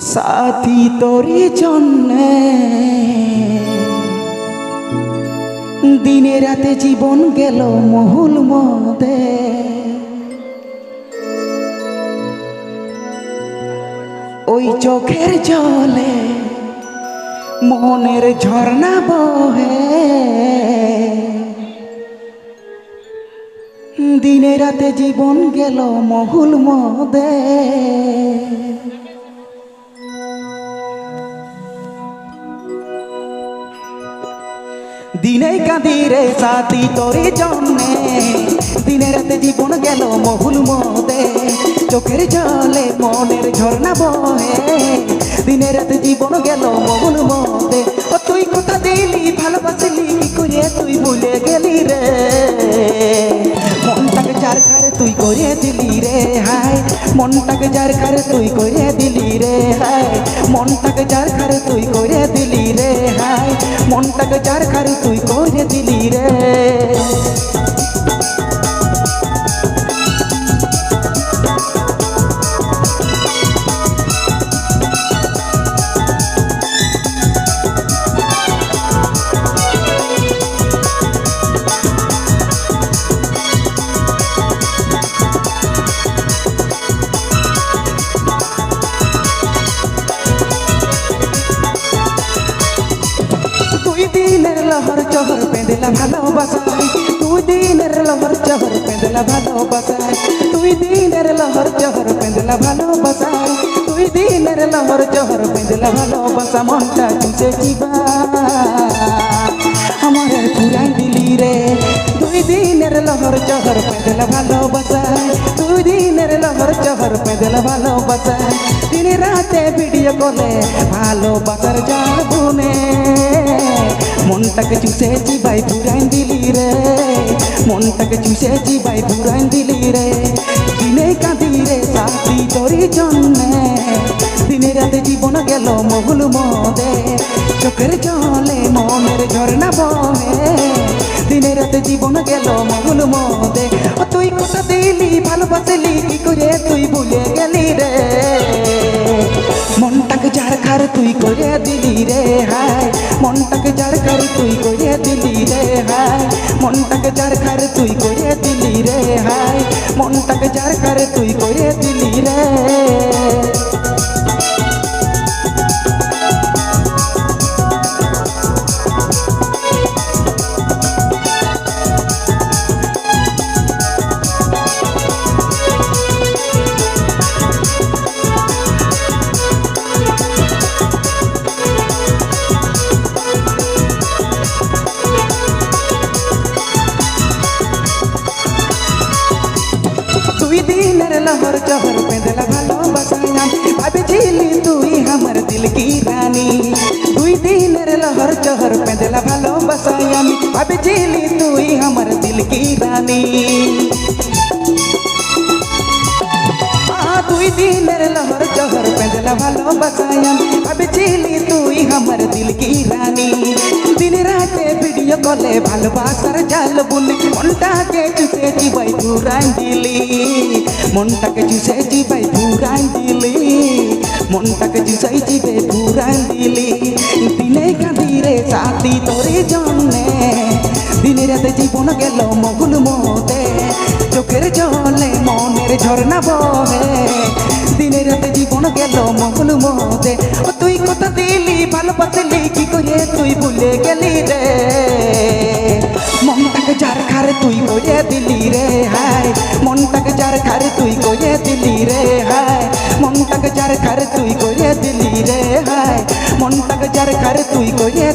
সাথী তোরি জন্যে। দিনে রাতে জীবন গেল মহুল মদে। ওই চোখের জলে মনের ঝর্ণা বহে। দিনে রাতে জীবন গেল মহুল মদে। দিনে কাঁদিরে সাথী তোরে জন্মে। দিনে রাতে জীবন গেল মহুল মদে। চোখের জলে মনের ঝর্ণা বহে। দিনে রাতে জীবন গেল মহুল মদে। যার কার তুই করে দিলি রে, হায়। মনটাকে যার খারে তুই করে দিলি রে, হায়। মনটাকে যার খারে তুই করে দিলি রে। দিনের লহর চহর পেঁদেলা ভালোবাসায় দুই দিনের লহর চহর পেঁদেলা ভালোবাসায় দুই দিনের লহর চহর পেঁদেলা ভালোবাসায় দুই দিনের লহর চহর পেঁদেলা ভালোবাসা মনটা চুষে জীবা আমার পুরাই দিলি রে দুই দিনের লহর চহর পেঁদেলা ভালোবাসায় দুই দিনের লহর চহর পেঁদেলা ভালোবাসায় দিনে রাতে ভিডিও কলে ভালোবাসার জাল বুনে মনটাকে চুষেছি ভাই ভুরাইন দিলি রে। মনটাকে চুষেছি ভাই ভুরাইন দিলি রে। দিনে কাঁদি রে সাথী তরি জন্যে। দিনে রাতে জীবন গেল মহুল মদে। চোখের জলে মনের ঝর্ণা বহে দিনে রাতে জীবন গেল মহুল মদে ও তুই কথা দিলি ভালোবাসলি কি করে তুই ভুলে গেলি রে? মনটাকে যার খার তুই করে দিলি রে, হায়। মনটাকে যার খার তুই করে দিলি রে, হায়। মনটাকে যার খার তুই করে দিলি রে, হায়। মনটাকে যার খার তুই ভালোবাসায় আমি ভাবেছিলি তুই আমার দিল কি রানী আ, দুই দিনের লহর চহর পেঁদলা ভালোবাসায় আমি ভাবেছিলি তুই আমার দিল কি রানী দিন রাতে ভিডিও কলে ভালোবাসার জাল বুনে মনটাকে চুষেছি ভাই পুরাই দিলি মনটাকে চুষেছি ভাই পুরাই দিলি মনটাকে চুষেছি ভাই পুরাই দিলি দিনে কাঁদি রে সাথী তোরে জন্যে। দিনে রাতে জীবন গেল মগুল মতে। চোখের জলে মনের ঝর্ণা বহে। দিনে রাতে জীবন গেল মগুল মতে। ও তুই কথা দিলি ভালোবাসলি কি করে তুই ভুলে গেলি রে। মনটাকে যার খারে তুই করে দিলি রে, হায়। মনটাকে যার খারে তুই করে দিলি রে, হায়। মনটাকে যার খারে তুই করে দিলি রে, হায়। মনটাকে যার খারে তুই করে